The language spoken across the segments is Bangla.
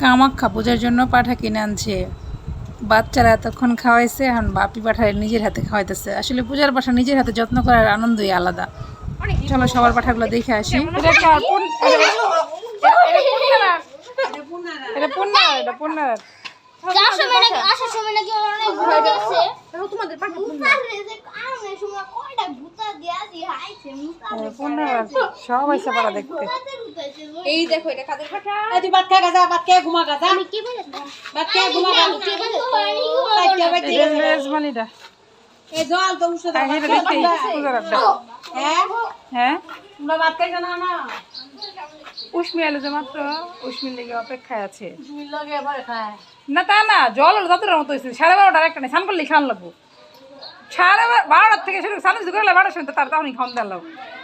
কামাখ্যা পূজার জন্য পাঠা কিনে আনছে। বাচ্চারা এতক্ষণ খাওয়াইছে এখন বাপি পাঠায় নিজের হাতে খাওয়াইতেছে। আসলে পূজার পাঠা নিজের হাতে যত্ন করার আনন্দই আলাদা। চলো সবার পাঠাগুলো দেখে আসি। এটা? এটা আসার সময় নাকি অনেক ঘুরে গেছে তোমাদের পাঠা আমের সময় কয়টা ভূতা দিয়া দিয়ে আইছে এটা পুন্নার সব হয়েছে পাড়া দেখতে। এই দেখো এটা কাদের পাঠা তুই ভাত খেয়ে গাজা ভাত খেয়ে ঘুমা গাজা। আমি কি বলে ভাত খেয়ে ঘুমা গাজা। কি বলে এটা রেজমালিটা এই জল তো হ্যাঁ? হ্যাঁ? হ্যাঁ? তোমরা ভাত খাইছো না না? উষ্মি আলু যে মাত্র উষ্মির লেগে অপেক্ষায় আছে। না তা না জল হলো মতো হয়েছে। সাড়ে বারোটার একটা নেই স্নান করলে খাওয়ান লাগবো। সাড়ে বারো- বারোটার থেকে শুরু স্নান বারোটার সময় তার তখনই খাওয়ান দেওয়া লাগবো।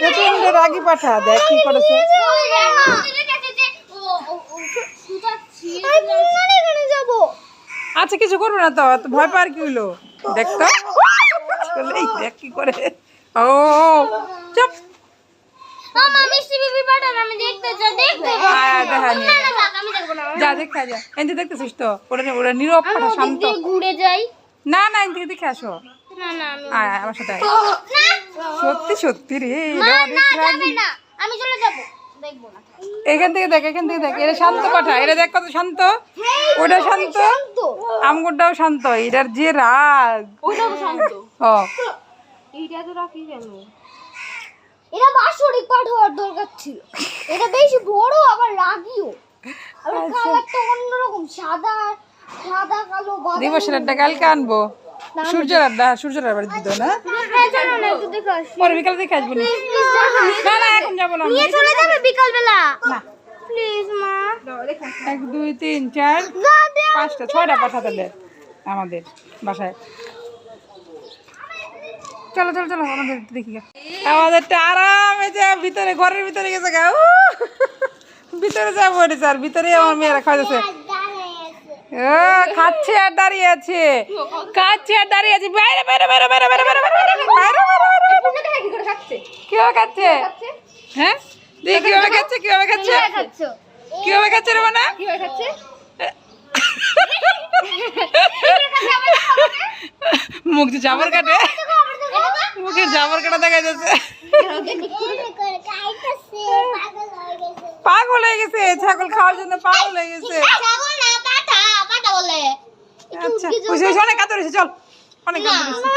প্রচণ্ড রাগি পাঠা দেখ কি করেছে। আচ্ছা কিছু করবে না তো ভয় পার কি হইল? দেখতো দেখ কি করে। ও চুপ। যা ওরা ওরা শান্ত। না না এনতে দেখে আসো। আমার সাথে সত্যি সত্যি রে না এরা না অনেক রাগী। যাবে না আমি চলে যাব। এখান থেকে দেখ এখান থেকে দেখ এরা শান্ত পাঠা এরা দেখ কত শান্ত। ওটা শান্ত। আমগুরটাও শান্ত এটার যে রাগ। ওটাও শান্ত। এইটা তো রাখি কেন? এটা বাৎসরিক পাঠ হওয়ার দরকার ছিল। এটা বেশি বড় আবার রাগিও। আবার কালারটা অন্যরকম সাদা সাদা কালো দিবসের আড্ডা কালকে আনব। সূর্যের আড্ডা সূর্যের বাড়ি দিত না? হ্যাঁ চলো না একটু দেখে আসি পরে বিকালে দেখে আসব না। এখন যাব না নিয়ে চলে যাবে বিকাল বেলা না। প্লিজ মা। এক দুই তিন চার পাঁচটা ছয়টা পাঠা তাহলে আমাদের বাসায়। চলো চলো চলো আমাদের দেখি। আমাদেরটা আরামে যা ভিতরে ঘরের ভিতরে গেছে গা! ভিতরে যাব এটা স্যার ভিতরে আমার মেয়েরা খাওয়াচ্ছে ও খাচ্ছে আর দাঁড়িয়ে আছে খাচ্ছে আর দাঁড়িয়ে আছে বাইরে বাইরে বাইরে বাইরে বাইরে বাইরে বাইরে বাইরে কীভাবে খাচ্ছে হ্যাঁ দেখি কীভাবে খাচ্ছে কীভাবে খাচ্ছে কীভাবে খাচ্ছে রে মানা কীভাবে খাচ্ছে মুখ যে জাবর কাটে মুখের জাবর কাটা দেখা যাচ্ছে পাগল হয়ে গেছে ছাগল খাওয়ার জন্য পাগল হয়ে গেছে আচ্ছা অনেক কাতর হয়েছে চল। অনেক কাতর হয়েছে।